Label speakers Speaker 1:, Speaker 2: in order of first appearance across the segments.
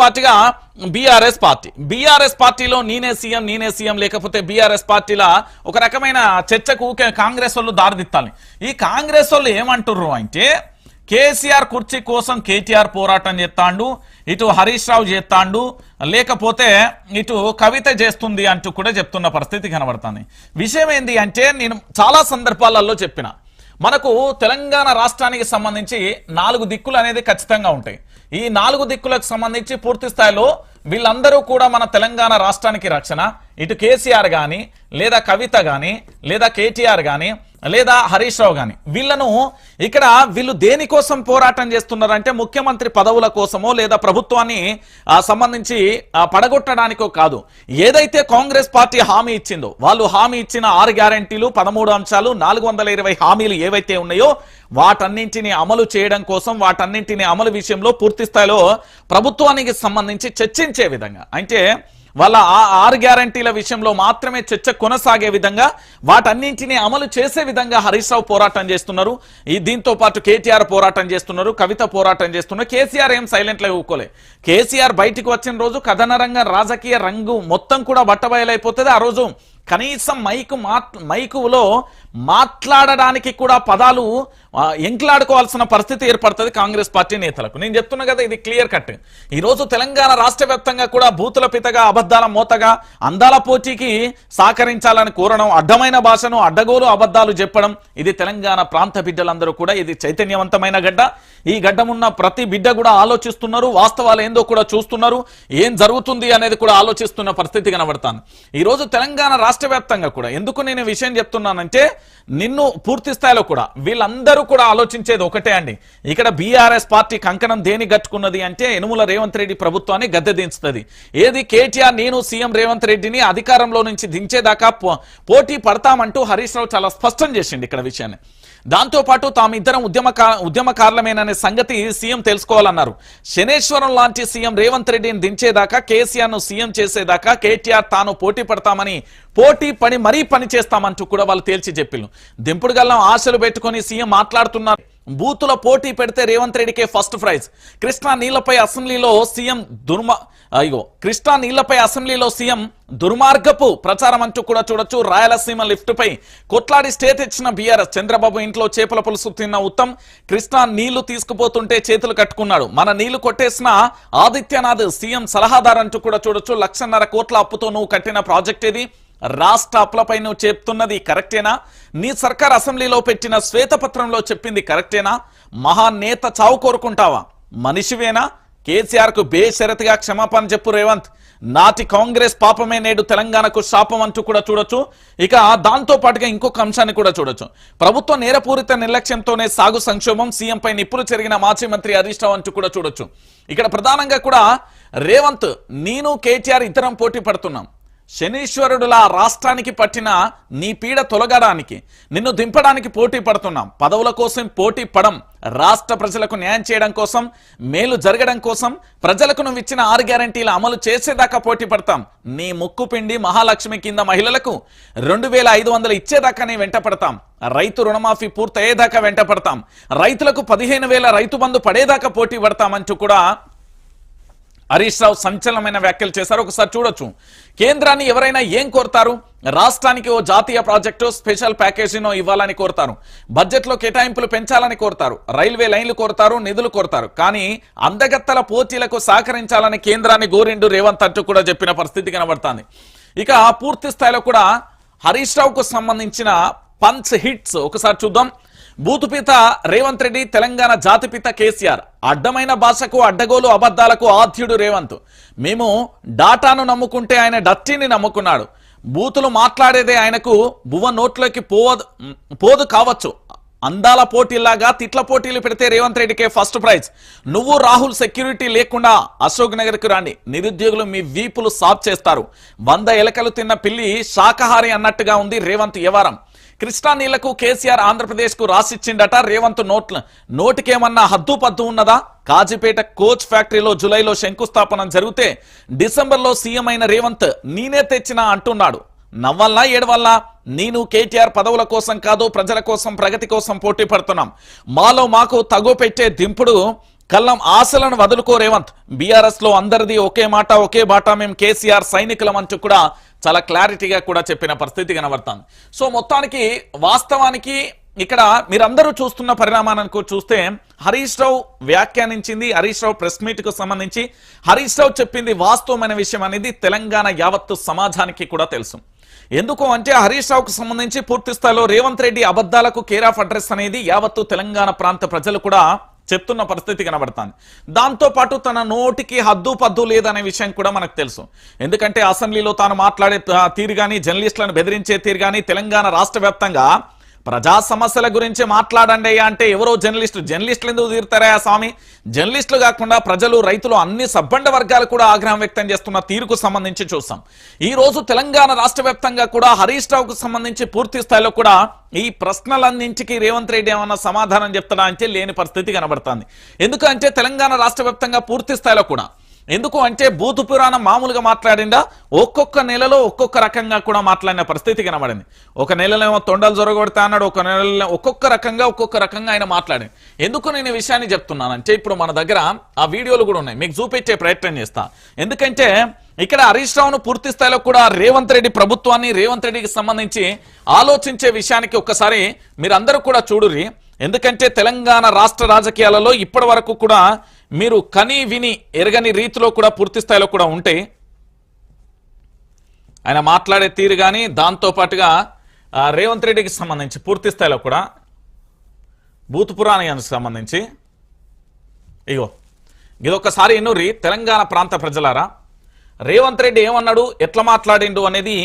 Speaker 1: పాటుగా BRS party. BRS పార్టీలో నేనే సీఎం నేనే సీఎం లేకపోతే బీఆర్ఎస్ పార్టీల ఒక రకమైన చర్చకు ఊకే కాంగ్రెస్ వాళ్ళు దారిదిత్తాలి ఈ కాంగ్రెస్ వాళ్ళు ఏమంటుర్రు అంటే కేసీఆర్ కుర్చీ కోసం కేటీఆర్ పోరాటం చేస్తాండు ఇటు హరీష్ రావు చేస్తాండు లేకపోతే ఇటు కవిత చేస్తుంది అంటూ కూడా చెప్తున్న పరిస్థితి కనబడుతుంది. విషయం ఏంటి అంటే నేను చాలా సందర్భాలలో చెప్పిన మనకు తెలంగాణ రాష్ట్రానికి సంబంధించి నాలుగు దిక్కులు అనేది ఖచ్చితంగా ఉంటాయి. ఈ నాలుగు దిక్కులకు సంబంధించి పూర్తి స్థాయిలో వీళ్ళందరూ కూడా మన తెలంగాణ రాష్ట్రానికి రక్షణ. ఇటు కేసీఆర్ కానీ లేదా కవిత కానీ లేదా కేటీఆర్ కానీ లేదా హరీష్ రావు గాని. వీళ్ళను ఇక్కడ వీళ్ళు దేనికోసం పోరాటం చేస్తున్నారంటే ముఖ్యమంత్రి పదవుల కోసమో లేదా ప్రభుత్వాన్ని సంబంధించి పడగొట్టడానికో కాదు. ఏదైతే కాంగ్రెస్ పార్టీ హామీ ఇచ్చిందో వాళ్ళు హామీ ఇచ్చిన ఆరు గ్యారంటీలు పదమూడు అంశాలు నాలుగు వందల ఇరవై హామీలు ఏవైతే ఉన్నాయో వాటన్నింటిని అమలు చేయడం కోసం వాటన్నింటిని అమలు విషయంలో పూర్తి స్థాయిలో ప్రభుత్వానికి సంబంధించి చర్చించే విధంగా. అంటే వాళ్ళ ఆ ఆరు గ్యారంటీల విషయంలో మాత్రమే చర్చ కొనసాగే విధంగా వాటన్నింటినీ అమలు చేసే విధంగా హరీష్ రావు పోరాటం చేస్తున్నారు. ఈ దీంతో పాటు కేటీఆర్ పోరాటం చేస్తున్నారు కవిత పోరాటం చేస్తున్నారు. కేసీఆర్ ఏం సైలెంట్లో గా ఊకోలే. కేసీఆర్ బయటికి వచ్చిన రోజు కథన రంగం రాజకీయ రంగు మొత్తం కూడా బట్టబయలైపోతుంది. ఆ రోజు కనీసం మైకు మాట్ మైకులో మాట్లాడడానికి కూడా పదాలు ఎంకిలాడుకోవాల్సిన ఎంక్లాడుకోవాల్సిన పరిస్థితి ఏర్పడుతుంది కాంగ్రెస్ పార్టీ నేతలకు. నేను చెప్తున్నా కదా ఇది క్లియర్ కట్. ఈ రోజు తెలంగాణ రాష్ట్ర వ్యాప్తంగా కూడా బూతుల పితగా అబద్ధాల మూతగా అందాల పోటీకి సహకరించాలని కోరడం అడ్డమైన భాషను అడ్డగోలు అబద్ధాలు చెప్పడం ఇది తెలంగాణ ప్రాంత బిడ్డలందరూ కూడా ఇది చైతన్యవంతమైన గడ్డ. ఈ గడ్డమున్న ప్రతి బిడ్డ కూడా ఆలోచిస్తున్నారు వాస్తవాలు ఏందో కూడా చూస్తున్నారు ఏం జరుగుతుంది అనేది కూడా ఆలోచిస్తున్న పరిస్థితి కనబడతాను ఈ రోజు తెలంగాణ రాష్ట్ర వ్యాప్తంగా కూడా. ఎందుకు నేను విషయం చెప్తున్నానంటే నిన్ను పూర్తి స్థాయిలో కూడా వీళ్ళందరూ కూడా ఆలోచించేది ఒకటే అండి. ఇక్కడ బీఆర్ఎస్ పార్టీ కంకణం దేని గట్టుకున్నది అంటే యనుమల రేవంత్ రెడ్డి ప్రభుత్వాన్ని గద్దె దించుతుంది. ఏది కేటీఆర్ నేను సీఎం రేవంత్ రెడ్డిని అధికారంలో నుంచి దించేదాకా పో- పోటీ పడతామంటూ హరీష్ రావు చాలా స్పష్టం చేసిండు ఇక్కడ విషయాన్ని. దాంతో పాటు తామిద్దరం ఉద్యమకా ఉద్యమకారులమేననే సంగతి సీఎం తెలుసుకోవాలన్నారు. శనేశ్వరం లాంటి సీఎం రేవంత్ రెడ్డిని దించేదాకా కేసీఆర్ను సీఎం చేసేదాకా కేటీఆర్ తాను పోటీ పడతామని పోటీ పని మరీ పని చేస్తామంటూ కూడా వాళ్ళు తేల్చి చెప్పిళ్ళు. దింపుడు గల్లం ఆశలు పెట్టుకొని సీఎం మాట్లాడుతున్నారు. బూతుల పోటీ పెడితే రేవంత్ రెడ్డికే ఫస్ట్ ప్రైజ్. కృష్ణా నీళ్ళపై అసెంబ్లీలో సీఎం దుర్మ అయ్యో కృష్ణా నీళ్ళపై అసెంబ్లీలో సీఎం దుర్మార్గపు ప్రచారం అంటూ కూడా చూడొచ్చు. రాయలసీమ లిఫ్ట్ పై కొట్లాడి స్టే తెచ్చిన బీఆర్ఎస్. చంద్రబాబు ఇంట్లో చేపల పులుసు తిన్న ఉత్తమ్ కృష్ణా నీళ్ళు తీసుకుపోతుంటే చేతులు కట్టుకున్నాడు. మన నీళ్ళు కొట్టేసిన ఆదిత్యనాథ్ సీఎం సలహాదారు అంటూ కూడా చూడొచ్చు. లక్షన్నర కోట్ల అప్పుతో నువ్వు కట్టిన ప్రాజెక్ట్ ఇది. రాష్ట్ర అప్లపై నువ్వు చెప్తున్నది కరెక్టేనా? నీ సర్కార్ అసెంబ్లీలో పెట్టిన శ్వేతపత్రంలో చెప్పింది కరెక్టేనా? మహానేత చావు కోరుకుంటావా? మనిషివేనా? కేసీఆర్కు క్షమాపణ చెప్పు రేవంత్. నాటి కాంగ్రెస్ పాపమే నేడు తెలంగాణకు శాపం అంటూ కూడా చూడొచ్చు. ఇక దాంతో పాటుగా ఇంకొక అంశాన్ని కూడా చూడొచ్చు. ప్రభుత్వ నేరపూరిత నిర్లక్ష్యంతోనే సాగు సంక్షోభం సీఎంపై నిప్పులు చెరిగిన మాజీ మంత్రి హరీష్ రావు అంటూ కూడా చూడొచ్చు. ఇక్కడ ప్రధానంగా కూడా రేవంత్ నేను కేటీఆర్ ఇద్దరం పోటీ పడుతున్నాం. శనీశ్వరుడులా రాష్ట్రానికి పట్టిన నీ పీడ తొలగడానికి నిన్ను దింపడానికి పోటీ పడుతున్నాం. పదవుల కోసం పోటీ పడం రాష్ట్ర ప్రజలకు న్యాయం చేయడం కోసం మేలు జరగడం కోసం ప్రజలకు నువ్వు ఇచ్చిన ఆరు గ్యారంటీలు అమలు చేసేదాకా పోటీ పడతాం. నీ ముక్కు పిండి మహాలక్ష్మి కింద మహిళలకు రెండు వేల ఐదు వందలు ఇచ్చేదాకా నీ వెంట పడతాం. రైతు రుణమాఫీ పూర్తయ్యేదాకా వెంట పడతాం. రైతులకు పదిహేను వేల రైతు బంధు పడేదాకా పోటీ పడతామంటూ కూడా హరీష్ రావు సంచలనమైన వ్యాఖ్యలు చేశారు. ఒకసారి చూడొచ్చు. కేంద్రాన్ని ఎవరైనా ఏం కోరతారు? రాష్ట్రానికి ఓ జాతీయ ప్రాజెక్టు స్పెషల్ ప్యాకేజీనో ఇవ్వాలని కోరుతారు. బడ్జెట్లో కేటాయింపులు పెంచాలని కోరుతారు. రైల్వే లైన్లు కోరతారు నిధులు కోరుతారు. కానీ అందగత్తల పోటీలకు సహకరించాలని కేంద్రాన్ని గోరిండు రేవంత్ అంటూ కూడా చెప్పిన పరిస్థితి కనబడుతుంది. ఇక పూర్తి స్థాయిలో కూడా హరీష్ రావుకు సంబంధించిన పంచ్ హిట్స్. ఒకసారి చూద్దాం. బూతుపిత రేవంత్ రెడ్డి తెలంగాణ జాతిపిత కేసీఆర్. అడ్డమైన భాషకు అడ్డగోలు అబద్ధాలకు ఆధ్యుడు రేవంత్. మేము డాటాను నమ్ముకుంటే ఆయన డట్టిని నమ్ముకున్నాడు. బూతులు మాట్లాడేదే ఆయనకు బువ్వ నోట్లోకి పోదు పోదు కావచ్చు. అందాల పోటీలాగా తిట్ల పోటీలు పెడితే రేవంత్ రెడ్డికే ఫస్ట్ ప్రైజ్. నువ్వు రాహుల్ సెక్యూరిటీ లేకుండా అశోక్ నగర్కి రాండి. నిరుద్యోగులు మీ వీపులు సాఫ్ చేస్తారు. వంద ఎలకలు తిన్న పిల్లి శాకాహారి అన్నట్టుగా ఉంది రేవంత్ వ్యవహారం కృష్ణా నీళ్ళకు కేసీఆర్ ఆంధ్రప్రదేశ్కు రాసిచ్చిండట. రేవంత్ నోట్ల నోటికేమన్నా హద్దు పద్దు ఉన్నదా? కాజీపేట కోచ్ ఫ్యాక్టరీలో జులైలో శంకుస్థాపన జరిగితే డిసెంబర్లో సీఎం అయిన రేవంత్ నేనే తెచ్చినా అంటున్నాడు. నవ్వల్లా ఏడవల్లా నేను కేటీఆర్ పదవుల కోసం కాదు ప్రజల కోసం ప్రగతి కోసం పోటీ పడుతున్నాం. మాలో మాకు తగు పెట్టే దింపుడు కల్లం ఆశలను వదులుకో రేవంత్. బీఆర్ఎస్లో అందరిది ఒకే మాట ఒకే బాట. మేము కేసీఆర్ సైనికులం అంటూ కూడా చాలా క్లారిటీగా కూడా చెప్పిన పరిస్థితి కనబడుతుంది. సో మొత్తానికి వాస్తవానికి ఇక్కడ మీరందరూ చూస్తున్న పరిణామానికి చూస్తే హరీష్ రావు వ్యాఖ్యానించింది హరీష్ రావు ప్రెస్ మీట్కు సంబంధించి హరీష్ రావు చెప్పింది వాస్తవమైన విషయం అనేది తెలంగాణ యావత్తు సమాజానికి కూడా తెలుసు. ఎందుకు అంటే హరీష్ రావుకు సంబంధించి పూర్తి స్థాయిలో రేవంత్ రెడ్డి అబద్ధాలకు కేర్ ఆఫ్ అడ్రస్ అనేది యావత్తు తెలంగాణ ప్రాంత ప్రజలు కూడా చెప్తున్న పరిస్థితి కనబడుతుంది. దాంతో పాటు తన నోటికి హద్దు పద్దు లేదనే విషయం కూడా మనకు తెలుసు. ఎందుకంటే అసెంబ్లీలో తాను మాట్లాడే తీరు కానీ జర్నలిస్టులను బెదిరించే తీరు కానీ తెలంగాణ రాష్ట్ర వ్యాప్తంగా ప్రజా సమస్యల గురించి మాట్లాడండి అయ్యా అంటే ఎవరో జర్నలిస్టులు జర్నలిస్టులు ఎందుకు తీరుతారా స్వామి? జర్నలిస్టులు కాకుండా ప్రజలు రైతులు అన్ని సబ్బండ వర్గాలు కూడా ఆగ్రహం వ్యక్తం చేస్తున్న తీరుకు సంబంధించి చూస్తాం ఈ రోజు తెలంగాణ రాష్ట్ర కూడా హరీష్ రావుకు సంబంధించి పూర్తి స్థాయిలో కూడా ఈ ప్రశ్నలన్నింటికి రేవంత్ రెడ్డి ఏమన్నా సమాధానం చెప్తాడా అంటే లేని పరిస్థితి కనబడుతుంది. ఎందుకంటే తెలంగాణ రాష్ట్ర పూర్తి స్థాయిలో కూడా ఎందుకు అంటే భూతు పురాణం మామూలుగా మాట్లాడిందా? ఒక్కొక్క నెలలో ఒక్కొక్క రకంగా కూడా మాట్లాడిన పరిస్థితి కనబడింది. ఒక నెలలో ఏమో తొండలు జొరగొడతా అన్నాడు ఒక నెలలో ఒక్కొక్క రకంగా ఒక్కొక్క రకంగా ఆయన మాట్లాడింది ఎందుకు నేను ఈ విషయాన్ని చెప్తున్నానంటే ఇప్పుడు మన దగ్గర ఆ వీడియోలు కూడా ఉన్నాయి. మీకు చూపించే ప్రయత్నం చేస్తా. ఎందుకంటే ఇక్కడ హరీష్ రావును పూర్తి స్థాయిలో కూడా రేవంత్ రెడ్డి ప్రభుత్వాన్ని రేవంత్ రెడ్డికి సంబంధించి ఆలోచించే విషయానికి ఒక్కసారి మీరందరూ కూడా చూడురి ఎందుకంటే తెలంగాణ రాష్ట్ర రాజకీయాలలో ఇప్పటి వరకు కూడా మీరు కని విని ఎరగని రీతిలో కూడా పూర్తి స్థాయిలో కూడా ఉంటే ఆయన మాట్లాడే తీరు కానీ దాంతో పాటుగా రేవంత్ రెడ్డికి సంబంధించి పూర్తి స్థాయిలో కూడా భూత పురాణానికి సంబంధించి ఇగో ఇదొక్కసారి ఎన్నురి తెలంగాణ ప్రాంత ప్రజలారా రేవంత్ రెడ్డి ఏమన్నాడు ఎట్లా మాట్లాడిండు అనేది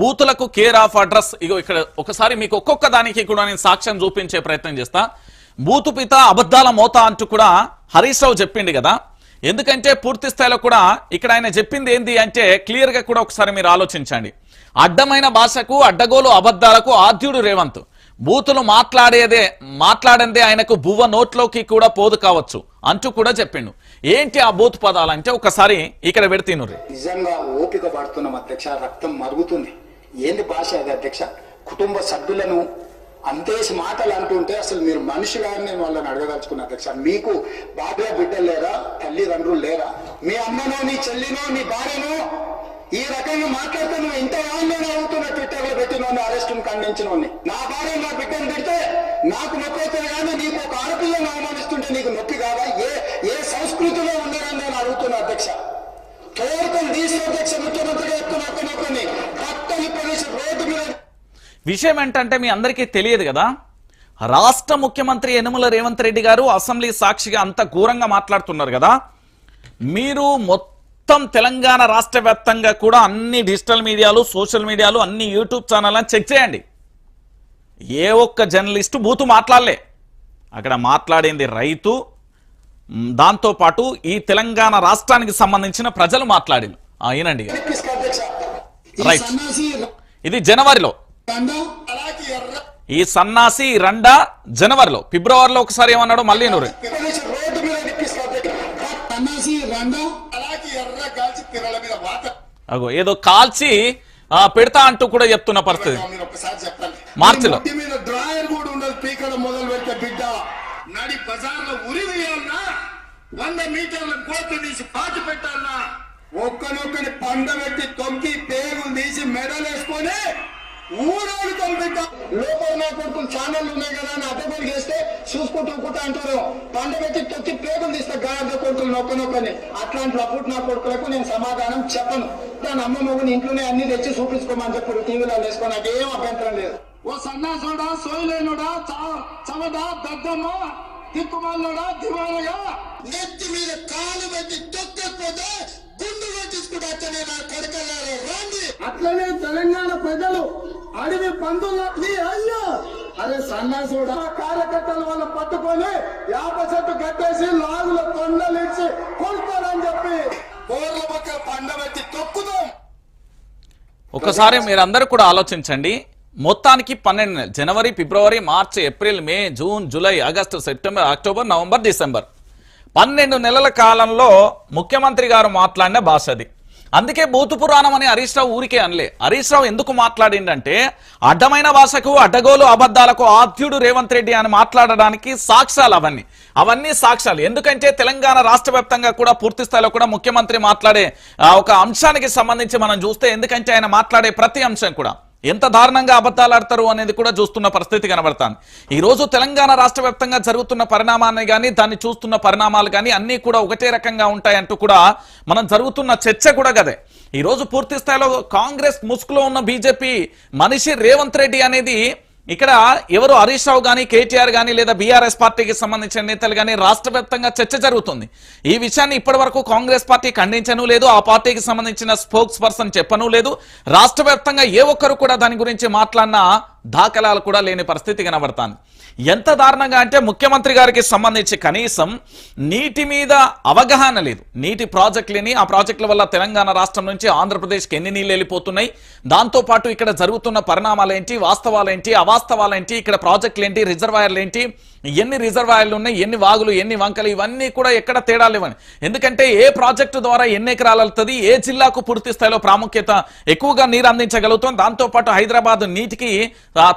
Speaker 1: బూతులకు కేర్ ఆఫ్ అడ్రస్ ఇగో ఇక్కడ ఒకసారి మీకు ఒక్కొక్క దానికి కూడా నేను సాక్ష్యం చూపించే ప్రయత్నం చేస్తా. బూతు పిత అబద్ధాల మోత అంటూ కూడా హరీష్ రావు చెప్పిండు కదా. ఎందుకంటే పూర్తి స్థాయిలో కూడా ఇక్కడ ఆయన చెప్పింది ఏంది అంటే క్లియర్గా కూడా ఒకసారి మీరు ఆలోచించండి. అడ్డమైన భాషకు అడ్డగోలు అబద్ధాలకు ఆద్యుడు రేవంత్. బూతులు మాట్లాడేదే మాట్లాడందే ఆయనకు బువ్వ నోట్లోకి కూడా పోదు కావచ్చు అంటూ కూడా చెప్పిండు. ఏంటి ఆ బూత్ పదాలు అంటే ఒకసారి ఇక్కడ పెడితేనుర్రి.
Speaker 2: నిజంగా ఓపిక పడుతున్నాం అధ్యక్ష రక్తం మరుగుతుంది. ఏంది భాష అది అధ్యక్ష? కుటుంబ సభ్యులను అంతేసి మాటలు అంటుంటే అసలు మీరు మనుషులా నేను వాళ్ళని అడగదలుచుకున్నా అధ్యక్ష మీకు భార్య బిడ్డలు లేరా తల్లిదండ్రులు లేరా? మీ అమ్మనో నీ చెల్లినో నీ భార్యనో ఈ రకంగా మాట్లాడితే నువ్వు ఇంత ఆన్లైన్ అవుతున్న ట్విట్టర్లో పెట్టిన అరెస్టును ఖండించిన నా భార్య నా బిడ్డను తిడితే నాకు నొప్పి అవుతుంది కానీ నీకు ఒక ఆడపిల్లను అవమానిస్తుంటే నీకు నొప్పి కాదా? ఏ ఏ సంస్కృతిలో ఉన్నారని నేను అడుగుతున్నా అధ్యక్ష. తోడుకొని తీసిన అధ్యక్ష ముఖ్యమంత్రి చెప్తున్న ఒక్కనొక్కని పక్కని ప్రదేశం రోడ్డు మీద
Speaker 1: విషయం ఏంటంటే మీ అందరికీ తెలియదు కదా? రాష్ట్ర ముఖ్యమంత్రి యనుమల రేవంత్ రెడ్డి గారు అసెంబ్లీ సాక్షిగా అంత ఘోరంగా మాట్లాడుతున్నారు కదా? మీరు మొత్తం తెలంగాణ రాష్ట్ర వ్యాప్తంగా కూడా అన్ని డిజిటల్ మీడియాలు సోషల్ మీడియాలు అన్ని యూట్యూబ్ ఛానళ్ళని చెక్ చేయండి. ఏ ఒక్క జర్నలిస్టు బూతు మాట్లాడలే. అక్కడ మాట్లాడింది రైతు. దాంతోపాటు ఈ తెలంగాణ రాష్ట్రానికి సంబంధించిన ప్రజలు మాట్లాడింది. అయినండి ఇది జనవరిలో. ఈ సన్నాసి రండ జనవరిలో ఫిబ్రవరిలో ఒకసారి ఏమన్నాడు మళ్ళీ నూరు. అగో ఏదో కాల్చి పెడతా అంటూ కూడా చెప్తున్న పరిస్థితి. మార్చిలో.
Speaker 2: ఒక్కనొక్కని పండ పెట్టి తొక్కి పేగులు తీసి మెడలు వేసుకొని ఊరాడుతాం బిడ్డ లోపల నా కొడుకులు ఛానళ్ళు ఉన్నాయి కదా అని అడ్డగోలు చేస్తే చూసుకుంటూ ఊకుంటా అంటారు. పంట పెట్టి తొక్కి పేగులు తీస్తా గాయర్ద కొడుకులు నొక్కనొక్కని అట్లాంటి నా కొడుకులకు నేను సమాధానం చెప్పను. దాని అమ్మ మొగుని ఇంట్లోనే అన్ని తెచ్చి చూపించుకోమని చెప్పారు. టీవీలో వేసుకో నాకేం అభ్యంతరం లేదు. ఓ సన్నాసుడా సోయలేనుడా చవడా దద్దమ్మ దిక్కుమాలోడా దివానగా నెత్తి మీద కాలు పెట్టి నా కొడుకల్లారా రండి. అట్లనే తెలంగాణ ప్రజలు అడవి పందుల అయ్యో. అరే సన్నాసుడా కార్యకర్తల వల్ల పట్టుకొని యాప చెట్టు కట్టేసి లాగుల తొండలు ఇచ్చి కొడతారని చెప్పి. పక్క పండబెట్టి తొక్కుదాం.
Speaker 1: ఒకసారి మీరందరూ కూడా ఆలోచించండి. మొత్తానికి పన్నెండు నెలలు జనవరి ఫిబ్రవరి మార్చి April May June July August September October November December. పన్నెండు నెలల కాలంలో ముఖ్యమంత్రి గారు మాట్లాడిన భాష అది. అందుకే బూతు పురాణం అని హరీష్ రావు ఊరికే అనలే. హరీష్ రావు ఎందుకు మాట్లాడిండంటే అడ్డమైన భాషకు అడ్డగోలు అబద్ధాలకు ఆద్యుడు రేవంత్ రెడ్డి అని మాట్లాడడానికి సాక్ష్యాలు అవన్నీ. అవన్నీ సాక్ష్యాలు. ఎందుకంటే తెలంగాణ రాష్ట్ర వ్యాప్తంగా కూడా పూర్తి స్థాయిలో కూడా ముఖ్యమంత్రి మాట్లాడే ఒక అంశానికి సంబంధించి మనం చూస్తే ఎందుకంటే ఆయన మాట్లాడే ప్రతి అంశం కూడా. ఎంత దారుణంగా అబద్ధాలు ఆడతారు అనేది కూడా చూస్తున్న పరిస్థితి కనబడతాను ఈ రోజు తెలంగాణ రాష్ట్ర వ్యాప్తంగా జరుగుతున్న పరిణామాన్ని కానీ దాన్ని చూస్తున్న పరిణామాలు కానీ అన్నీ కూడా ఒకటే రకంగా ఉంటాయంటూ కూడా మనం జరుగుతున్న చర్చ కూడా గదే. ఈ రోజు పూర్తి స్థాయిలో కాంగ్రెస్ ముసుగులో ఉన్న బీజేపీ మనిషి రేవంత్ రెడ్డి అనేది ఇక్కడ ఎవరు హరీష్ రావు కానీ కేటీఆర్ కానీ లేదా బీఆర్ఎస్ పార్టీకి సంబంధించిన నేతలు కానీ రాష్ట్ర వ్యాప్తంగా చర్చ జరుగుతుంది. ఈ విషయాన్ని ఇప్పటి వరకు కాంగ్రెస్ పార్టీ ఖండించను లేదు ఆ పార్టీకి సంబంధించిన స్పోక్స్ పర్సన్ చెప్పను లేదు. రాష్ట్ర వ్యాప్తంగా ఏ ఒక్కరు కూడా దాని గురించి మాట్లాడిన దాఖలాలు కూడా లేని పరిస్థితి కనబడతాను ఎంత దారుణంగా అంటే ముఖ్యమంత్రి గారికి సంబంధించి కనీసం నీటి మీద అవగాహన లేదు. నీటి ప్రాజెక్టులని ఆ ప్రాజెక్టుల వల్ల తెలంగాణ రాష్ట్రం నుంచి ఆంధ్రప్రదేశ్కి ఎన్ని నీళ్ళు వెళ్ళిపోతున్నాయి? దాంతో పాటు ఇక్కడ జరుగుతున్న పరిణామాలేంటి? వాస్తవాలేంటి? వాస్తవాలు ఏంటి ఏంటి ఇక్కడ ప్రాజెక్టులు ఏంటి రిజర్వాయర్లు ఏంటి ఎన్ని రిజర్వాయర్లు ఉన్నాయి ఎన్ని వాగులు ఎన్ని వంకలు ఇవన్నీ కూడా ఎక్కడ తేడాలు ఇవ్వని ఎందుకంటే ఏ ప్రాజెక్టు ద్వారా ఎన్ని ఎకరాలు వెళ్తుంది ఏ జిల్లాకు పూర్తి స్థాయిలో ప్రాముఖ్యత ఎక్కువగా నీరు అందించగలుగుతాం దాంతోపాటు హైదరాబాద్ నీటికి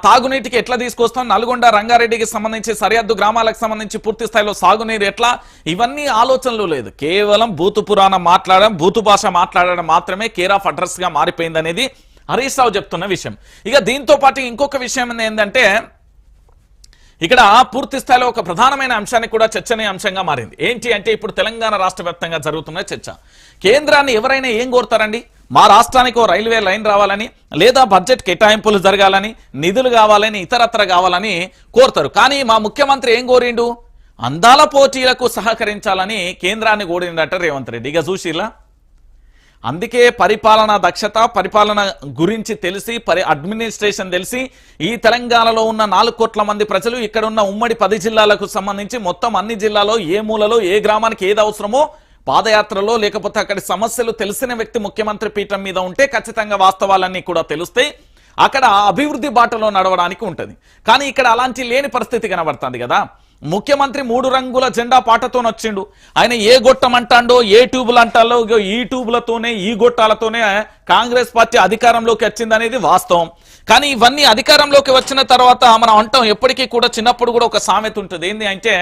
Speaker 1: తాగునీటికి ఎట్లా తీసుకొస్తాం నల్గొండ రంగారెడ్డికి సంబంధించి సరిహద్దు గ్రామాలకు సంబంధించి పూర్తి స్థాయిలో సాగునీరు ఎట్లా? ఇవన్నీ ఆలోచనలు లేదు. కేవలం బూతు పురాణం మాట్లాడడం బూతు భాష మాట్లాడడం మాత్రమే కేర్ ఆఫ్ అడ్రస్గా మారిపోయింది అనేది హరీష్ రావు చెప్తున్న విషయం. ఇక దీంతో పాటు ఇంకొక విషయం ఏంటంటే ఇక్కడ పూర్తి స్థాయిలో ఒక ప్రధానమైన అంశానికి కూడా చర్చనీయాంశంగా మారింది. ఏంటి అంటే ఇప్పుడు తెలంగాణ రాష్ట్ర వ్యాప్తంగా జరుగుతున్న చర్చ. కేంద్రాన్ని ఎవరైనా ఏం కోరుతారండి? మా రాష్ట్రానికి ఓ రైల్వే లైన్ రావాలని లేదా బడ్జెట్ కేటాయింపులు జరగాలని నిధులు కావాలని ఇతరత్ర కావాలని కోరుతారు. కానీ మా ముఖ్యమంత్రి ఏం కోరిండు? అందాల పోటీలకు సహకరించాలని కేంద్రాన్ని కోరిందట రేవంత్ రెడ్డి. ఇక చూసిలా అందుకే పరిపాలన దక్షత పరిపాలన గురించి తెలిసి పరి అడ్మినిస్ట్రేషన్ తెలిసి ఈ తెలంగాణలో ఉన్న నాలుగు కోట్ల మంది ప్రజలు ఇక్కడ ఉన్న ఉమ్మడి పది జిల్లాలకు సంబంధించి మొత్తం అన్ని జిల్లాలో ఏ మూలలో ఏ గ్రామానికి ఏది అవసరమో పాదయాత్రలో లేకపోతే అక్కడి సమస్యలు తెలిసిన వ్యక్తి ముఖ్యమంత్రి పీఠం మీద ఉంటే ఖచ్చితంగా వాస్తవాలన్నీ కూడా తెలుస్తాయి అక్కడ అభివృద్ధి బాటలో నడవడానికి ఉంటుంది. కానీ ఇక్కడ అలాంటి లేని పరిస్థితి కనబడుతుంది కదా. ముఖ్యమంత్రి మూడు రంగుల జెండా పాటతో వచ్చిండు ఆయన ఏ గొట్టం అంటాడో ఏ ట్యూబులు అంటాడో ఈ ట్యూబులతోనే ఈ గొట్టాలతోనే కాంగ్రెస్ పార్టీ అధికారంలోకి వచ్చిందనేది వాస్తవం. కానీ ఇవన్నీ అధికారంలోకి వచ్చిన తర్వాత మనం అంటాం ఎప్పటికీ కూడా చిన్నప్పుడు కూడా ఒక సామెత ఉంటుంది. ఏంది అంటే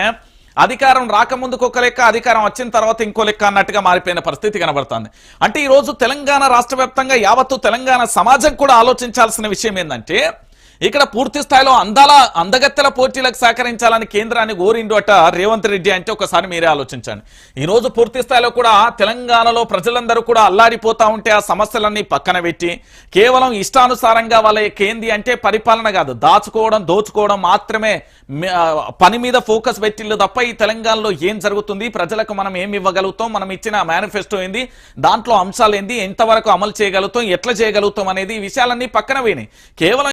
Speaker 1: అధికారం రాకముందుకు ఒక లెక్క అధికారం వచ్చిన తర్వాత ఇంకో లెక్క అన్నట్టుగా మారిపోయిన పరిస్థితి కనబడుతుంది. అంటే ఈ రోజు తెలంగాణ రాష్ట్ర వ్యాప్తంగా యావత్తు తెలంగాణ సమాజం కూడా ఆలోచించాల్సిన విషయం ఏంటంటే ఇక్కడ పూర్తి స్థాయిలో అందాల అందగత్తెల పోటీలకు సహకరించాలని కేంద్రాన్ని కోరిండు అట రేవంత్ రెడ్డి అంటే ఒకసారి మీరే ఆలోచించండి. ఈ రోజు పూర్తి స్థాయిలో కూడా తెలంగాణలో ప్రజలందరూ కూడా అల్లాడిపోతా ఉంటే ఆ సమస్యలన్నీ పక్కన పెట్టి కేవలం ఇష్టానుసారంగా వాళ్ళ ఏంది అంటే పరిపాలన కాదు దాచుకోవడం దోచుకోవడం మాత్రమే పని మీద ఫోకస్ పెట్టిళ్ళు తప్ప ఈ తెలంగాణలో ఏం జరుగుతుంది ప్రజలకు మనం ఏం ఇవ్వగలుగుతాం మనం ఇచ్చిన మేనిఫెస్టో ఏంది దాంట్లో అంశాలు ఏంది ఎంతవరకు అమలు చేయగలుగుతాం ఎట్లా చేయగలుగుతాం అనేది ఈ విషయాలన్నీ పక్కన పోయినాయి. కేవలం